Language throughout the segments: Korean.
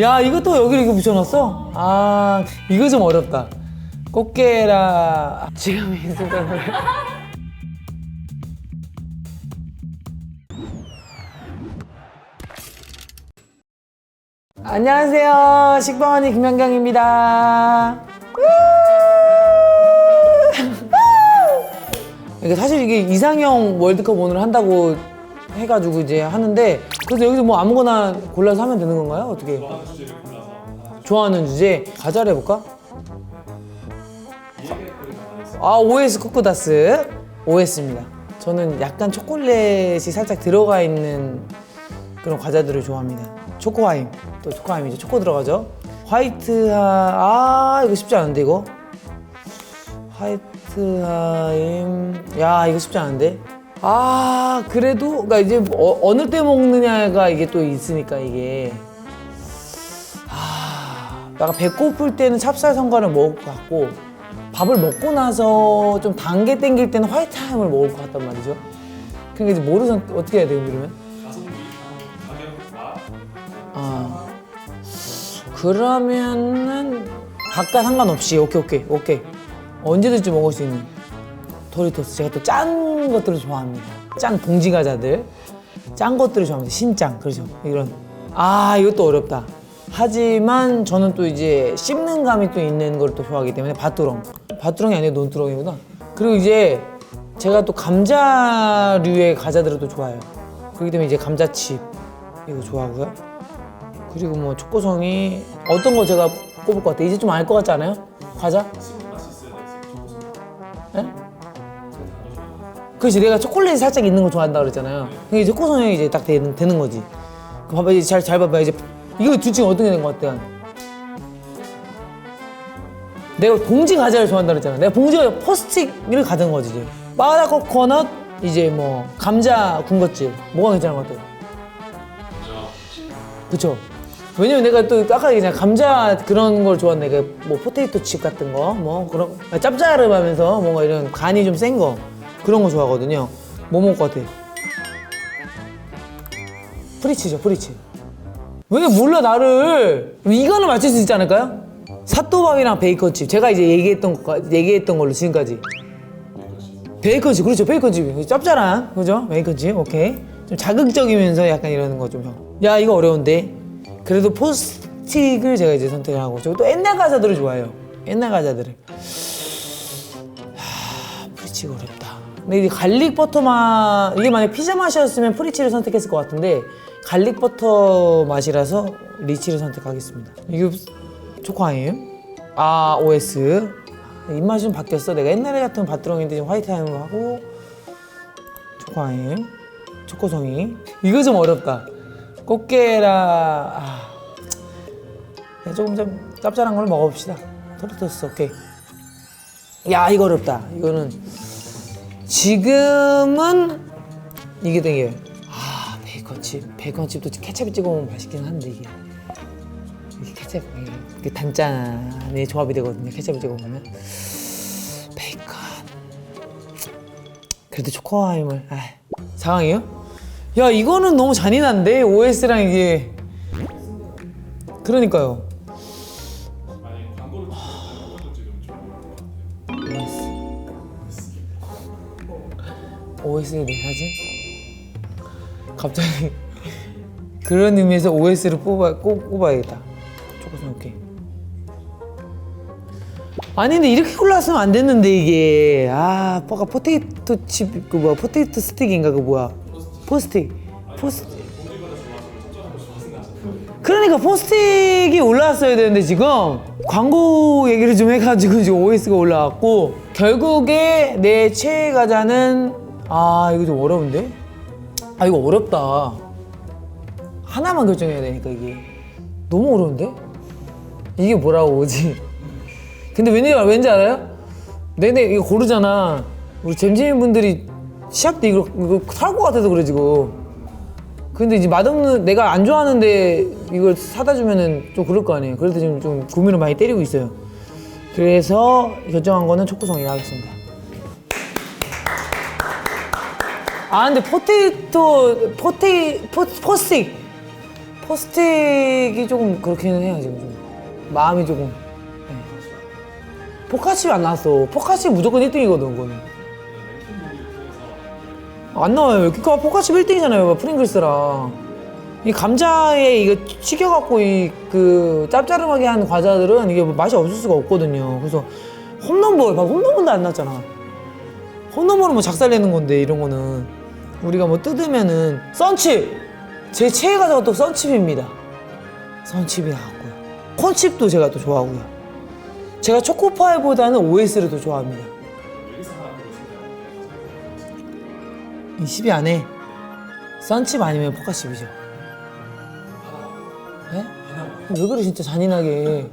야 이것도 여기를 이렇게 붙여놨어? 아 이거 좀 어렵다. 꽃게라. 지금 이 순간을 안녕하세요. 식빵언니 김현경입니다. 이게 사실 이게 이상형 월드컵 오늘 한다고 해가지고 이제 하는데 그래서 여기서 뭐 아무거나 골라서 하면 되는 건가요? 어떻게? 좋아하는 주제 가자를 해볼까? 아 OS 코코다스 OS입니다. 저는 약간 초콜릿이 살짝 들어가 있는 그런 과자들을 좋아합니다. 초코하임 또 초코하임이죠. 초코 들어가죠. 화이트하 아 이거 쉽지 않은데 이거 화이트하임 야 이거 쉽지 않은데 아 그래도 그러니까 이제 어, 어느 때 먹느냐가 이게 또 있으니까 이게. 아 약간 배고플 때는 찹쌀 성과를 먹을 것 같고 밥을 먹고 나서 좀단게 땡길 때는 화이트하임을 먹을 것 같단 말이죠. 그러니까 이제 뭐를 선 어떻게 해야 돼요 그러면? 아. 그러면은 각각 상관없이. 오케이 오케이 오케이. 언제든지 먹을 수 있는 도리토스 제가 또 짠 것들을 좋아합니다. 짠 봉지 과자들. 짠 것들을 좋아합니다. 신짱 그렇죠? 이런. 아 이것도 어렵다. 하지만 저는 또 이제 씹는 감이 또 있는 걸 또 좋아하기 때문에 밭두렁. 밭두렁이 아니라 논두렁이구나. 그리고 이제 제가 또 감자류의 과자들을 또 좋아해요. 그렇기 때문에 이제 감자칩 이거 좋아하고요. 그리고 뭐 초코송이 어떤 거 제가 꼽을 것 같아요? 이제 좀 알 것 같지 않아요? 과자? 그렇지 내가 초콜릿이 살짝 있는 거 좋아한다 그랬잖아요. 근데 이제 초코송이 이제 딱 되는, 되는 거지. 그 봐봐 이제 잘, 잘 봐봐. 이제 이거 둘 중에 어떤 게된 것 같아? 내가 봉지 과자를 좋아한다 그랬잖아. 내가 봉지 과자 포스틱을 가진 거지 이제. 바다 코코넛 이제 뭐 감자 군것질. 뭐가 괜찮은 것 같아요? 그쵸. 왜냐면 내가 또 아까 얘기했잖아. 감자 그런 걸 좋아하는데 내가 뭐 포테이토 칩 같은 거 뭐 그런 짭짤하면서 뭔가 이런 간이 좀 센 거 그런 거 좋아하거든요. 뭐 먹을 것 같아? 프리치죠 프리치. 왜 몰라 나를? 이거는 맞출 수 있지 않을까요? 사또밥이랑 베이컨칩. 제가 이제 얘기했던 거 얘기했던 걸로 지금까지. 베이컨칩. 그렇죠 베이컨칩. 짭짤한 그죠? 베이컨칩 오케이. 좀 자극적이면서 약간 이러는 거좀야 이거 어려운데? 그래도 포스틱을 제가 이제 선택을 하고 저또 옛날 과자들을 좋아해요. 옛날 과자들을. 하 프리치가 어렵다 근데 이제 갈릭 버터 맛 이게 만약 피자 맛이었으면 프리치를 선택했을 것 같은데 갈릭 버터 맛이라서 리치를 선택하겠습니다. 이게 초코아임 아 OS 입맛이 좀 바뀌었어. 내가 옛날에 같은 밭두렁인데 지금 화이트하임으로 하고 초코 아임 초코송이. 이거 좀 어렵다. 꽃게라 아, 조금 좀 짭짤한 걸 먹어봅시다. 토리토스 오케이. 야 이거 어렵다. 이거는 지금은 이게 땡겨요 아 베이컨칩. 베이컨칩도 케찹 찍어 먹으면 맛있긴 한데 이게. 케찹 이게 단짠의 조합이 되거든요 케찹을 찍어 먹으면. 베이컨. 그래도 초코아임을. 아, 상황이요? 야 이거는 너무 잔인한데? OS랑 이게. 그러니까요 OS의 내 사진? 갑자기 그런 의미에서 OS를 뽑아, 꼭 뽑아야겠다. 초코송 오케이 아니 근데 이렇게 골랐으면 안 됐는데 이게. 아 뭐가 포테이토 칩그 뭐야 포테이토 스틱인가 그 뭐야? 포스틱. 포스틱. 그러니까 포스틱이 올라왔어야 되는데 지금? 광고 얘기를 좀 해가지고 지금 OS가 올라왔고 결국에 내 최애 과자는 아 이거 좀 어려운데 아 이거 어렵다 하나만 결정해야 되니까 이게 너무 어려운데 이게 뭐라고 오지 근데 왠지, 왠지 알아요? 내내 이거 고르잖아. 우리 잼잼이 분들이 시합 때 이거, 이거 살것 같아서 그래, 지금. 근데 이제 맛없는, 내가 안 좋아하는데 이걸 사다 주면은 좀 그럴 거 아니에요. 그래서 지금 좀 고민을 많이 때리고 있어요. 그래서 결정한 거는 초코송이라 하겠습니다. 아, 근데 포테이토, 포테이, 포, 포스틱. 포스텍이 조금 그렇기는 해요 지금 좀 마음이 조금 네. 포카칩 안 나왔어 포카칩 무조건 1등이거든 그거는 안 나와요 그니까 포카칩 1등이잖아요 프링글스랑 이 감자에 이거 튀겨갖고 이 그 짭짤하게 한 과자들은 이게 뭐 맛이 없을 수가 없거든요. 그래서 홈런볼 봐 홈런볼도 안 났잖아. 홈런볼은 뭐 작살내는 건데 이런 거는. 우리가 뭐 뜯으면은 썬칩! 제 최애 과자가 또 썬칩입니다. 썬칩이 나왔고요. 콘칩도 제가 또 좋아하고요. 제가 초코파이보다는 OS를 더 좋아합니다. 이 10위 안에 썬칩 아니면 포카칩이죠. 네? 왜 그래 진짜 잔인하게.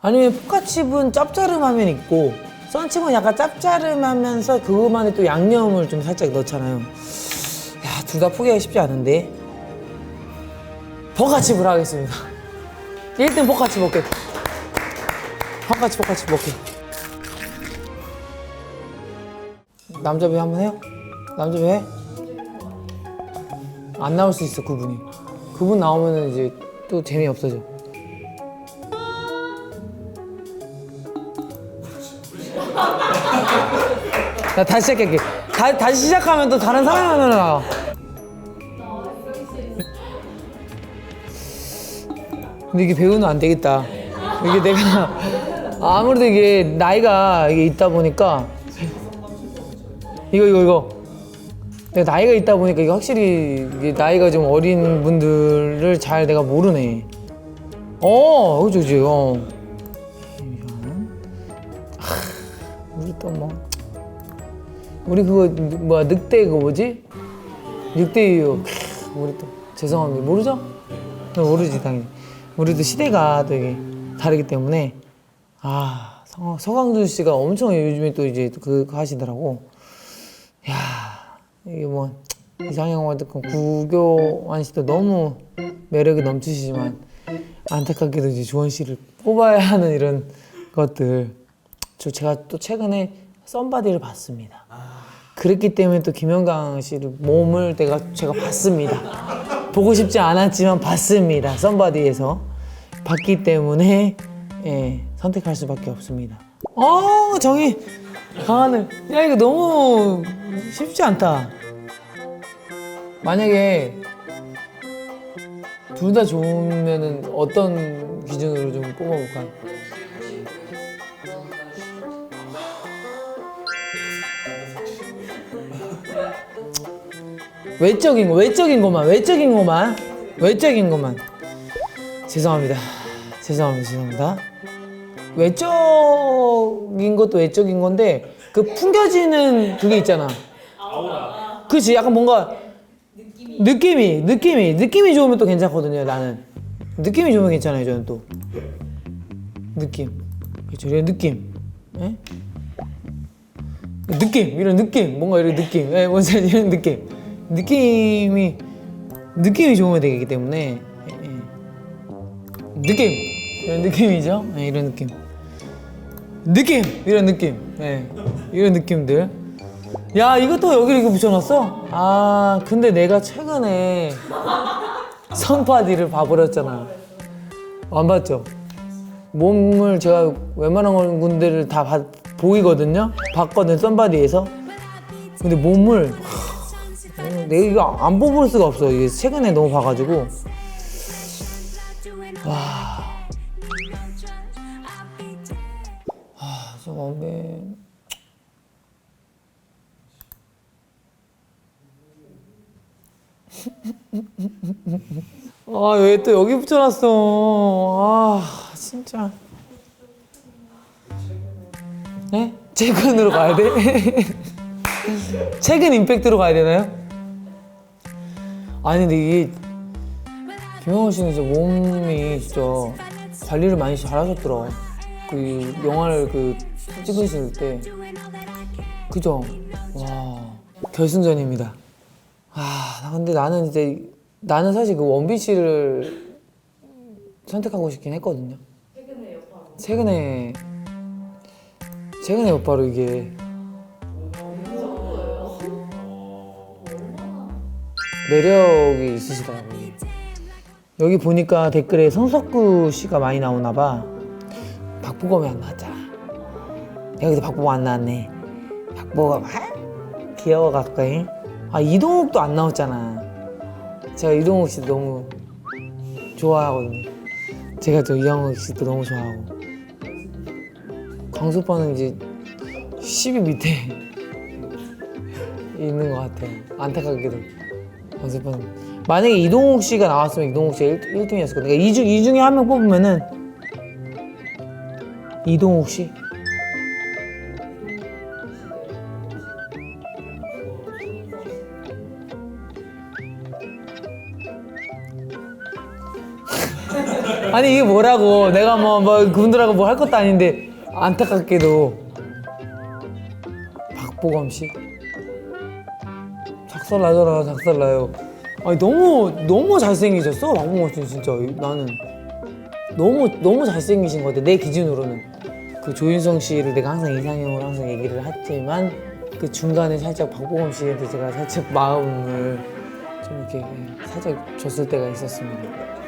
아니면 포카칩은 짭짜름하면 있고 썬칩은 약간 짭짜름하면서 그것만의 또 양념을 좀 살짝 넣잖아요. 야 둘 다 포기하기 쉽지 않은데? 포카칩을 하겠습니다. 1등 포카칩 먹게. 포카칩 포카칩 먹게. 남자 배우 한번 해요? 남자 배우 해? 안 나올 수 있어 그분이 그분 나오면은 이제 또 재미 없어져. 나 다시 시작할게. 다, 다시 시작하면 또 다른 사람이 나와. 근데 이게 배우는 안 되겠다. 이게 내가 아무래도 이게 나이가 이게 있다 보니까 이거 이거 이거 내가 나이가 있다 보니까 이게 확실히 이게 나이가 좀 어린 분들을 잘 내가 모르네. 어, 그죠, 그죠. 어. 우리 또 뭐. 우리 그거 뭐야 늑대 그거 뭐지? 늑대유. 우리 또 죄송합니다. 모르죠? 네, 모르지 당연히. 우리도 시대가 되게 다르기 때문에 아 서, 서강준 씨가 엄청 요즘에 또 이제 그거 하시더라고. 야 이게 뭐 이상형 월드컵 구교환 씨도 너무 매력이 넘치시지만 안타깝게도 이제 조원 씨를 뽑아야 하는 이런 것들 저 제가 또 최근에 썸바디를 봤습니다. 그랬기 때문에 또 김영강 씨를 몸을 내가 제가 봤습니다. 보고 싶지 않았지만 봤습니다. 썸바디에서 봤기 때문에 예, 선택할 수밖에 없습니다. 어 정이 강하늘 야 이거 너무 쉽지 않다. 만약에 둘 다 좋으면은 어떤 기준으로 좀 뽑아볼까? 외적인 거, 외적인 것만, 외적인 것만, 외적인 것만. 죄송합니다. 죄송합니다. 죄송합니다. 외적인 것도 외적인 건데 그 풍겨지는 그게 있잖아. 그렇지. 약간 뭔가 느낌이 느낌이 느낌이 좋으면 또 괜찮거든요. 나는 느낌이 좋으면 괜찮아요. 저는 또 느낌 그렇죠. 이런 느낌. 예? 느낌 이런 느낌 뭔가 이런 느낌. 예, 뭔지? 이런 느낌. 느낌이 느낌이 좋으면 되기 때문에 예, 예. 느낌 이런 느낌이죠. 예, 이런 느낌. 느낌 이런 느낌. 예, 이런 느낌들. 야 이것도 여기 이렇게 붙여놨어? 아 근데 내가 최근에 선바디를 봐버렸잖아. 안 봤죠? 몸을 제가 웬만한 군데를 다 봐- 보이거든요. 봤거든 선바디에서. 근데 몸을 하, 내가 이거 안 뽑을 수가 없어. 이게 최근에 너무 봐가지고. 아, 저 원배. 아, 왜 또 여기 붙여놨어? 아, 진짜. 네? 최근으로 가야 돼? 최근 임팩트로 가야 되나요? 아니, 근데 이게, 김영호 씨는 진짜 몸이 진짜 관리를 많이 잘하셨더라. 그 영화를 그 찍으실 때. 그죠? 와, 결승전입니다. 아, 나 근데 나는 이제 나는 사실 그 원빈 씨를 선택하고 싶긴 했거든요. 최근에 최근에 오빠로 이게 매력이 있으시더라고요. 여기 보니까 댓글에 성석구 씨가 많이 나오나 봐. 박보검이 안 나왔잖아. 여기서 박보검 안 나왔네. 박보검 아, 귀여워갖고 아 이동욱도 안 나왔잖아. 제가 이동욱 씨도 너무 좋아하거든요. 제가 또 이영욱 씨도 너무 좋아하고 광수 오빠는 이제 10위 밑에 있는 것 같아요. 안타깝게도 광수 오빠는 만약에 이동욱 씨가 나왔으면 이동욱 씨가 1, 등이었을 거예요. 그러니까 이, 중, 이 중에 한 명 뽑으면은 이동욱 씨? 아니 이게 뭐라고? 내가 뭐, 뭐 그분들하고 뭐 할 것도 아닌데 안타깝게도 박보검 씨? 작살나잖아 작살 나요. 아니 너무 너무 잘생기셨어 박보검 씨 진짜. 나는. 너무 너무 잘생기신 것 같아 내 기준으로는. 그 조윤성 씨를 내가 항상 이상형으로 항상 얘기를 했지만 그 중간에 살짝 박보검 씨한테 제가 살짝 마음을 좀 이렇게 살짝 줬을 때가 있었습니다.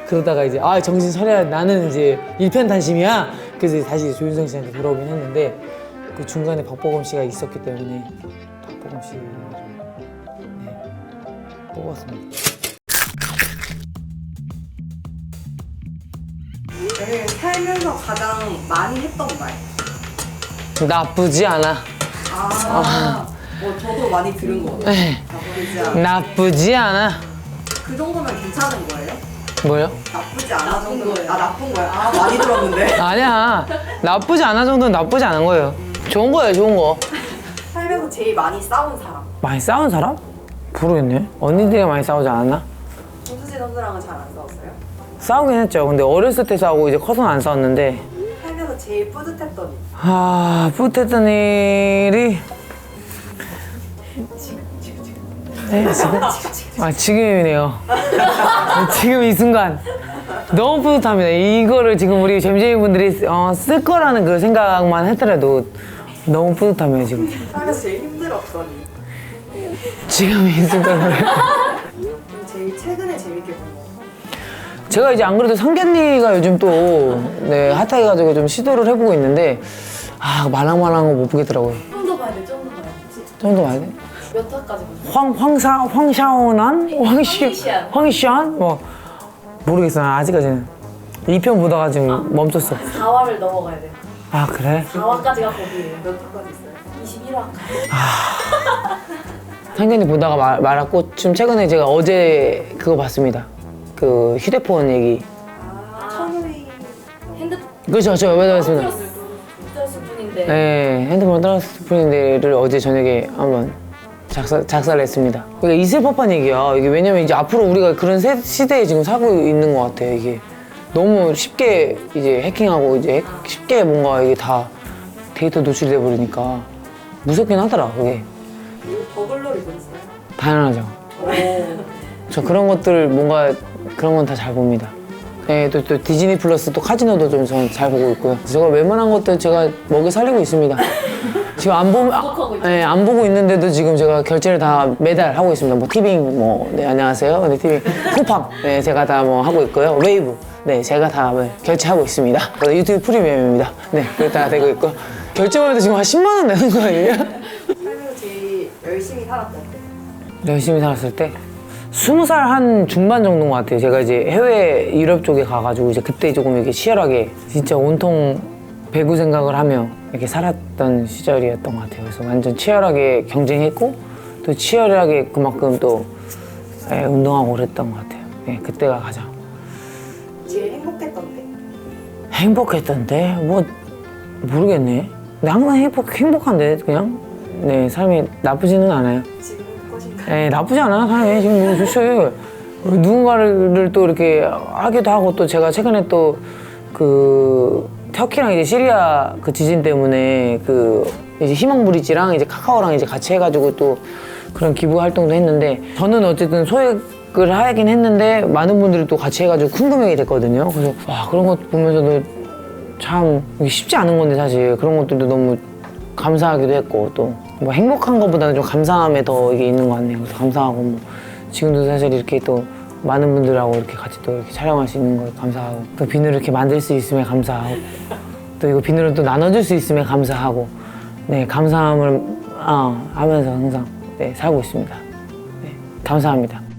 그러다가 이제 아 정신 차려야 나는 이제 일편단심이야. 그래서 다시 조윤성 씨한테 돌아오긴 했는데 그 중간에 박보검 씨가 있었기 때문에 박보검 씨를 네, 뽑았습니다. 네, 살면서 가장 많이 했던 말. 나쁘지 않아. 아, 뭐 저도 많이 들은 거 같아요. 네. 나쁘지 않아. 나쁘지 않아. 그 정도면 괜찮은 거예요? 뭐요? 나쁘지 않아 정도면. 아, 나쁜 거야? 아, 많이 들었는데. 아니야. 나쁘지 않아 정도는 나쁘지 않은 거예요. 좋은 거예요, 좋은 거. 살면서 제일 많이 싸운 사람. 많이 싸운 사람? 모르겠네. 언니들이 많이 싸우지 않았나? 김수지 선수랑은 잘 안 싸웠어요? 싸우긴 했죠. 근데 어렸을 때 싸우고 이제 커서는 안 싸웠는데 살면서 제일 뿌듯했던 일. 아 뿌듯했던 일이 네 지금 아 지금이네요. 지금 이 순간 너무 뿌듯합니다. 이거를 지금 우리 잼잼이 분들이 어, 쓸 거라는 그 생각만 했더라도 너무 뿌듯하네요 지금. 제일 힘들었던 일. 지금 이 순간을. 제일 최근에 재밌게 본 거. 제가 이제 안 그래도 성견니가 요즘 또 네, 핫해가지고 좀 시도를 해보고 있는데 아 말랑말랑한 거 못 보겠더라고요. 좀더 봐야 돼. 몇 화까지 보셨어요? 황 황사 황샤오난 황시 황시안. 황시안 뭐 모르겠어 나 아직까지는 2편 보다가 지금 멈췄어. 4화를 넘어가야 돼. 아 그래? 4화까지가 거기에요. 몇 화까지 있어요? 21화까지. 성견니 보다가 말, 말았고 지금 최근에 제가 어제 그거 봤습니다. 그 휴대폰 얘기. 아, 천우희. 핸드 그렇죠, 저 맞아 맞습니다. 뿐인데 네, 핸드폰 떨어졌을 뿐인데를 어제 저녁에 한번 작살, 작살냈습니다. 그러니까 있을 법한 얘기야. 이게 왜냐면 이제 앞으로 우리가 그런 세, 시대에 지금 살고 있는 것 같아요. 이게 너무 쉽게 이제 해킹하고 이제 핵- 쉽게 뭔가 이게 다 데이터 노출돼 버리니까 무섭긴 하더라. 그게 버글러리 보셨어요? 당연하죠. 저 그런 것들 뭔가 그런 건 다 잘 봅니다. 네, 또, 또 디즈니 플러스 또 카지노도 좀 잘 보고 있고요. 제가 웬만한 것들 제가 먹여 살리고 있습니다. 지금 안 보면 있죠. 네, 안 보고 있는데도 지금 제가 결제를 다 매달 하고 있습니다. 뭐 티빙 뭐 네, 안녕하세요. 네, 티빙 쿠팡 네, 제가 다 뭐 하고 있고요. 웨이브 네, 제가 다 네, 결제하고 있습니다. 유튜브 프리미엄입니다. 네, 그게 다 되고 있고 결제만 해도 지금 한 10만 원 내는 거 아니에요? 살면서 제일 열심히 살았던 때. 열심히 살았을 때 스무 살 한 중반 정도인 것 같아요. 제가 이제 해외 유럽 쪽에 가가지고 이제 그때 조금 이렇게 치열하게 진짜 온통 배구 생각을 하며 이렇게 살았던 시절이었던 것 같아요. 그래서 완전 치열하게 경쟁했고 또 치열하게 그만큼 또 예, 운동하고 그랬던 것 같아요. 예, 그때가 가장 제일 행복했던 때. 행복했던 때뭐 모르겠네. 근데 항상 행복 행복한데 그냥 네 삶이 나쁘지는 않아요. 지금 에 나쁘지 않아 삶이. 지금 너무 좋죠 누군가를 또 이렇게 하기도 하고 또 제가 최근에 또그 터키랑 이제 시리아 그 지진 때문에 그 이제 희망 브릿지랑 이제 카카오랑 이제 같이 해가지고 또 그런 기부 활동도 했는데 저는 어쨌든 소액을 하긴 했는데 많은 분들이 또 같이 해가지고 큰 금액이 됐거든요. 그래서 와 그런 것 보면서도 참 쉽지 않은 건데 사실. 그런 것들도 너무 감사하기도 했고 또 뭐 행복한 것보다는 좀 감사함에 더 이게 있는 것 같네요. 그래서 감사하고 뭐 지금도 사실 이렇게 또 많은 분들하고 이렇게 같이 또 이렇게 촬영할 수 있는 걸 감사하고 또 비누를 이렇게 만들 수 있음에 감사하고 또 이거 비누를 또 나눠줄 수 있음에 감사하고 네 감사함을 어, 하면서 항상 네, 살고 있습니다. 네, 감사합니다.